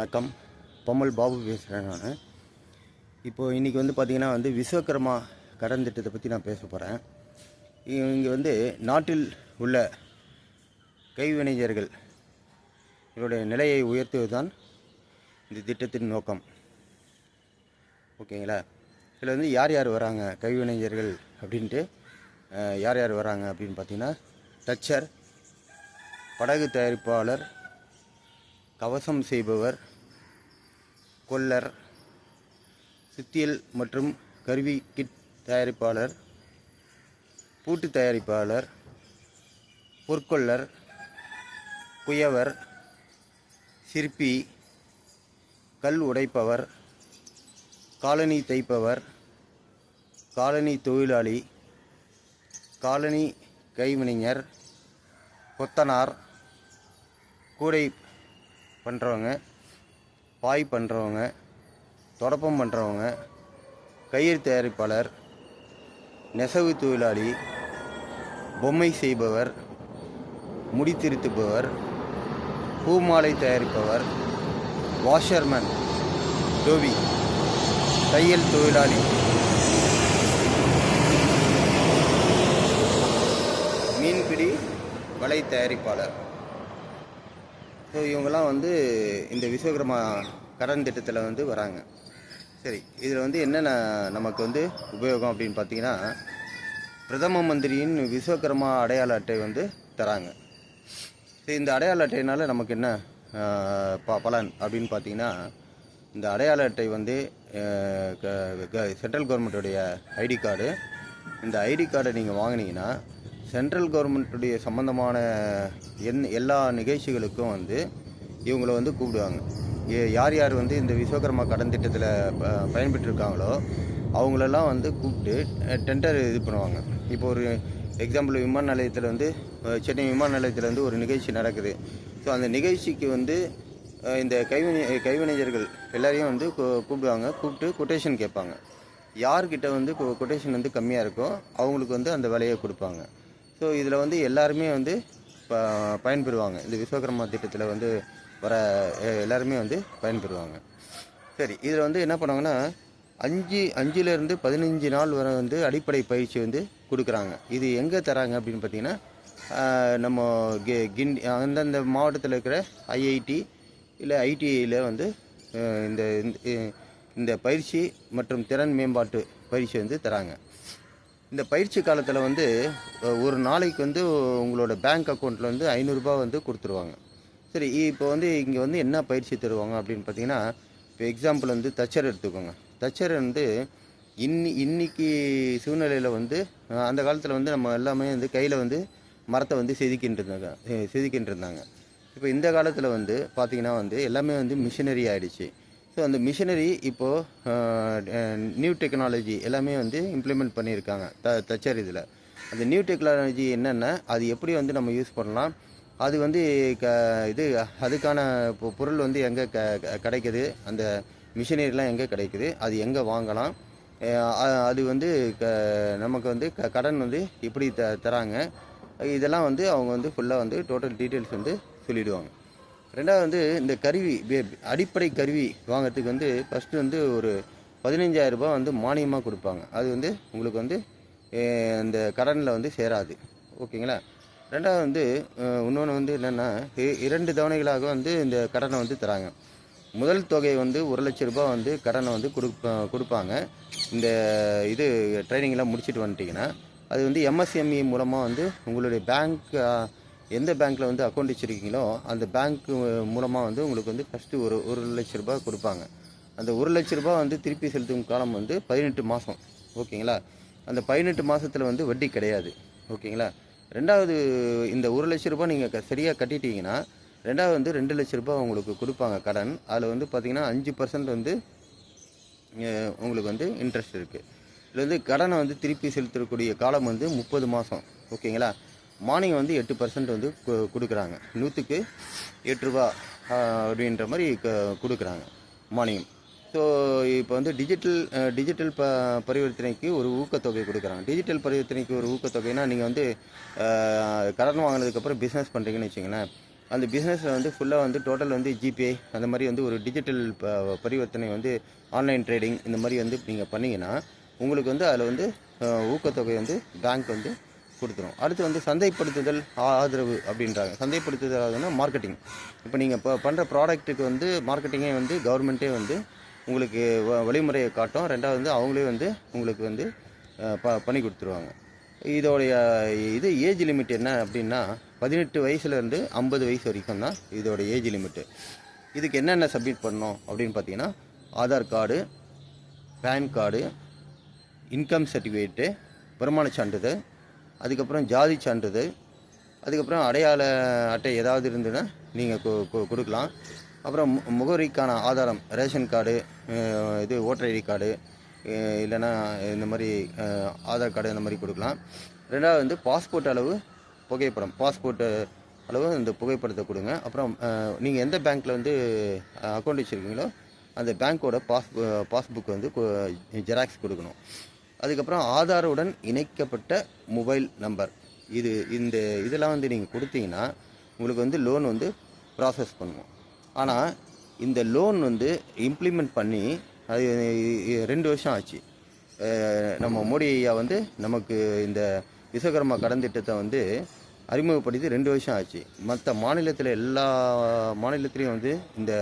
வணக்கம். பொம்மல் பாபு பேசுகிறேன் நான். இப்போது இன்றைக்கி வந்து பார்த்திங்கன்னா வந்து விஸ்வகர்மா கடன் திட்டத்தை பற்றி நான் பேச போகிறேன் இங்கே வந்து நாட்டில் உள்ள கைவினைஞர்கள் இவருடைய நிலையை உயர்த்துவது தான் இந்த திட்டத்தின் நோக்கம். ஓகேங்களா? இதில் வந்து யார் யார் வராங்க கைவினைஞர்கள் அப்படின்ட்டு யார் யார் வராங்க அப்படின்னு பார்த்தீங்கன்னா தச்சர் படகு தயாரிப்பாளர் கவசம் செய்பவர் கொல்லர் சுத்தியல் மற்றும் கருவி கிட் தயாரிப்பாளர் பூட்டு தயாரிப்பாளர் பொற்கொல்லர் குயவர் சிற்பி கல் உடைப்பவர் காலனி தைப்பவர் காலனி தொழிலாளி காலனி கைவினைஞர் கொத்தனார் கூடை பண்ணுறவங்க பாய் பண்ணுறவங்க தொடப்பம் பண்ணுறவங்க கயிறு தயாரிப்பாளர் நெசவு தொழிலாளி பொம்மை செய்பவர் முடி திருத்துபவர் பூமாலை தயாரிப்பவர் வாஷர்மேன் டோவி தையல் தொழிலாளி. மீன்பிடி வலை தயாரிப்பாளர். ஸோ இவங்கெல்லாம் வந்து இந்த விஸ்வகர்மா கடன் திட்டத்தில் வந்து வராங்க. சரி இதில் வந்து என்னென்ன நமக்கு வந்து உபயோகம் அப்படின்னு பார்த்தீங்கன்னா பிரதம மந்திரியின் விஸ்வகர்மா அடையாள அட்டை வந்து தராங்க. சரி இந்த அடையாள அட்டையினால நமக்கு என்ன ப பலன் அப்படின்னு பார்த்தீங்கன்னா இந்த அடையாள அட்டை வந்து சென்ட்ரல் கவர்மெண்ட்டுடைய ஐடி கார்டு. இந்த ஐடி கார்டை நீங்கள் வாங்கினீங்கன்னா சென்ட்ரல் கவர்மெண்ட்டுடைய சம்மந்தமான என் எல்லா நிகழ்ச்சிகளுக்கும் வந்து இவங்களை வந்து கூப்பிடுவாங்க. ஏ- யார் யார் வந்து இந்த விஸ்வகர்மா கடன் திட்டத்தில் ப- பயன்பெற்றிருக்காங்களோ அவங்களெல்லாம் வந்து கூப்பிட்டு டெண்டர் இது பண்ணுவாங்க. இப்போ ஒரு எக்ஸாம்பிள் விமான நிலையத்தில் வந்து சென்னை விமான நிலையத்தில் வந்து ஒரு நிகழ்ச்சி நடக்குது. ஸோ அந்த நிகழ்ச்சிக்கு வந்து இந்த கைவினை கைவினைஞர்கள் எல்லாரையும் வந்து கூப்பிடுவாங்க. கூப்பிட்டு கொட்டேஷன் கேட்பாங்க. யார்கிட்ட வந்து கொட்டேஷன் வந்து கம்மியாக இருக்கோ அவங்களுக்கு வந்து அந்த விலையை கொடுப்பாங்க. ஸோ இதில் வந்து எல்லாருமே வந்து ப- பயன்பெறுவாங்க. இந்த விஸ்வகர்மா திட்டத்தில் வந்து வர எல்லாருமே வந்து பயன்பெறுவாங்க. சரி இதில் வந்து என்ன பண்ணுவாங்கன்னா அஞ்சு அஞ்சுலேருந்து பதினஞ்சு நாள் வரை வந்து அடிப்படை பயிற்சி வந்து கொடுக்குறாங்க. இது எங்கே தராங்க அப்படின்னு பார்த்தீங்கன்னா நம்ம கி- கிண்டி அந்தந்த மாவட்டத்தில் இருக்கிற ஐஐடி இல்லை ஐடிஐயில் வந்து இந்த- இந்த பயிற்சி மற்றும் திறன் மேம்பாட்டு பயிற்சி வந்து தராங்க. இந்த பயிற்சி காலத்தில் வந்து ஒரு நாளைக்கு வந்து உங்களோட பேங்க் அக்கௌண்ட்டில் வந்து ஐநூறுரூபா வந்து கொடுத்துருவாங்க. சரி இப்போ வந்து இங்கே வந்து என்ன பயிற்சி தருவாங்க அப்படின்னு பார்த்தீங்கன்னா இப்போ எக்ஸாம்பிள் வந்து தச்சர் எடுத்துக்கோங்க. தச்சர் வந்து இன்னி இன்னைக்கு சூழ்நிலையில் வந்து அந்த காலத்தில் வந்து நம்ம எல்லாமே வந்து கையில் வந்து மரத்தை வந்து செதுக்கிட்டு இருந்தாங்க இருந்தாங்க இப்போ இந்த காலத்தில் வந்து பார்த்தீங்கன்னா வந்து எல்லாமே வந்து மிஷினரி ஆகிடுச்சு ஸோ அந்த மிஷினரி இப்போது நியூ டெக்னாலஜி எல்லாமே வந்து இம்ப்ளிமெண்ட் பண்ணியிருக்காங்க த தச்சர் இதில் அந்த நியூ டெக்னாலஜி என்னென்ன அது எப்படி வந்து நம்ம யூஸ் பண்ணலாம்? அது வந்து க இது அதுக்கான இப்போ பொருள் வந்து எங்கே க கிடைக்குது? அந்த மிஷினரிலாம் எங்கே கிடைக்குது? அது எங்கே வாங்கலாம்? அது வந்து க நமக்கு வந்து க கடன் வந்து இப்படி த தராங்க. இதெல்லாம் வந்து அவங்க வந்து ஃபுல்லாக வந்து டோட்டல் டீட்டெயில்ஸ் வந்து சொல்லிவிடுவாங்க ரெண்டாவது வந்து இந்த கருவி அடிப்படை கருவி வாங்குறதுக்கு வந்து ஃபஸ்ட்டு வந்து ஒரு 15000 ரூபாய் வந்து மானியமாக கொடுப்பாங்க. அது வந்து உங்களுக்கு வந்து இந்த கடனில் வந்து சேராது. ஓகேங்களா? ரெண்டாவது வந்து இன்னொன்று வந்து என்னென்னா இரண்டு தவணைகளாக வந்து இந்த கடனை வந்து தராங்க. முதல் தொகை வந்து ஒரு லட்ச ரூபாய் வந்து கடனை வந்து கொடுப்ப கொடுப்பாங்க. இந்த இது ட்ரைனிங்லாம் முடிச்சுட்டு வந்துட்டிங்கன்னா அது வந்து எம்எஸ்எம்இ மூலமாக வந்து உங்களுடைய பேங்க் எந்த பேங்க்கில் வந்து அக்கௌண்ட் வச்சுருக்கீங்களோ அந்த பேங்க் மூலமாக வந்து உங்களுக்கு வந்து ஃபஸ்ட்டு ஒரு ஒரு லட்ச ரூபாய் கொடுப்பாங்க. அந்த ஒரு லட்ச ரூபாய் வந்து திருப்பி செலுத்தும் காலம் வந்து பதினெட்டு மாதம் ஓகேங்களா? அந்த பதினெட்டு மாதத்தில் வந்து வட்டி கிடையாது. ஓகேங்களா? ரெண்டாவது இந்த ஒரு லட்ச ரூபாய் நீங்கள் சரியாக கட்டிட்டீங்கன்னா ரெண்டாவது வந்து ரெண்டு லட்ச ரூபாய் உங்களுக்கு கொடுப்பாங்க கடன். அதில் வந்து பார்த்தீங்கன்னா அஞ்சு பர்சன்ட் வந்து உங்களுக்கு வந்து இன்ட்ரெஸ்ட் இருக்குது இதில் வந்து கடனை வந்து திருப்பி செலுத்தக்கூடிய காலம் வந்து முப்பது மாதம் ஓகேங்களா? மானியம் வந்து எட்டு பர்சன்ட் வந்து கு- கொடுக்குறாங்க. நூற்றுக்கு எட்டுரூபா அப்படின்ற மாதிரி க- கொடுக்குறாங்க மானியம். ஸோ இப்போ வந்து டிஜிட்டல் டிஜிட்டல் ப பரிவர்த்தனைக்கு ஒரு ஊக்கத்தொகை கொடுக்குறாங்க. டிஜிட்டல் பரிவர்த்தனைக்கு ஒரு ஊக்கத்தொகைனா நீங்கள் வந்து கடன் வாங்கினதுக்கப்புறம் பிஸ்னஸ் பண்ணுறீங்கன்னு வச்சுங்களேன் அந்த பிஸ்னஸில் வந்து ஃபுல்லாக வந்து டோட்டல் வந்து ஜிபே அந்த மாதிரி வந்து ஒரு டிஜிட்டல் ப- பரிவர்த்தனை வந்து ஆன்லைன் ட்ரேடிங் இந்த மாதிரி வந்து நீங்கள் பண்ணீங்கன்னா உங்களுக்கு வந்து அதில் வந்து ஊக்கத்தொகை வந்து பேங்க் வந்து கொடுத்துரும். அடுத்து வந்து சந்தைப்படுத்துதல் ஆ- ஆதரவு அப்படின்றாங்க. சந்தைப்படுத்துதல் ஆகுதுன்னா மார்க்கெட்டிங் இப்போ நீங்கள் இப்போ பண்ணுற ப்ராடக்ட்டுக்கு வந்து மார்க்கெட்டிங்கே வந்து கவர்மெண்ட்டே வந்து உங்களுக்கு வ- வழிமுறையை காட்டும். ரெண்டாவது வந்து அவங்களே வந்து உங்களுக்கு வந்து ப பண்ணி கொடுத்துருவாங்க. இதோடைய இது ஏஜ் லிமிட் என்ன அப்படின்னா பதினெட்டு வயசுலேருந்து ஐம்பது வயசு வரைக்கும் தான் இதோட ஏஜ் லிமிட்டு இதுக்கு என்னென்ன சப்மிட் பண்ணோம் அப்படின்னு பார்த்தீங்கன்னா Aadhaar card PAN card income certificate வருமான சான்றிதழ் அதுக்கப்புறம் ஜாதி சான்றிதழ் அதுக்கப்புறம் அடையாள அட்டை ஏதாவது இருந்ததுன்னா நீங்கள் கொடுக்கலாம். அப்புறம் மு- முகவரிக்கான ஆதாரம் ரேஷன் கார்டு இது ஓட்டர் ஐடி கார்டு இல்லைன்னா இந்த மாதிரி ஆதார் கார்டு இந்த மாதிரி கொடுக்கலாம். ரெண்டாவது வந்து பாஸ்போர்ட் அளவு புகைப்படம் பாஸ்போர்ட்டு அளவு இந்த புகைப்படத்தை கொடுங்க. அப்புறம் நீங்கள் எந்த பேங்க்கில் வந்து அக்கௌண்ட் வச்சுருக்கீங்களோ அந்த பேங்க்கோட பாஸ் பாஸ்புக் வந்து ஜெராக்ஸ் கொடுக்கணும். அதுக்கப்புறம் ஆதாருடன் இணைக்கப்பட்ட மொபைல் நம்பர். இது இந்த இதெல்லாம் வந்து நீங்கள் கொடுத்தீங்கன்னா உங்களுக்கு வந்து லோன் வந்து ப்ராசஸ் பண்ணுவோம். ஆனால் இந்த லோன் வந்து இம்ப்ளிமெண்ட் பண்ணி அது ரெண்டு வருஷம் ஆச்சு. நம்ம மோடி ஐயா வந்து நமக்கு இந்த விஸ்வகர்மா கடன் திட்டத்தை வந்து அறிமுகப்படுத்தி ரெண்டு வருஷம் ஆச்சு. மற்ற மாநிலத்தில் எல்லா மாநிலத்திலையும் வந்து இந்த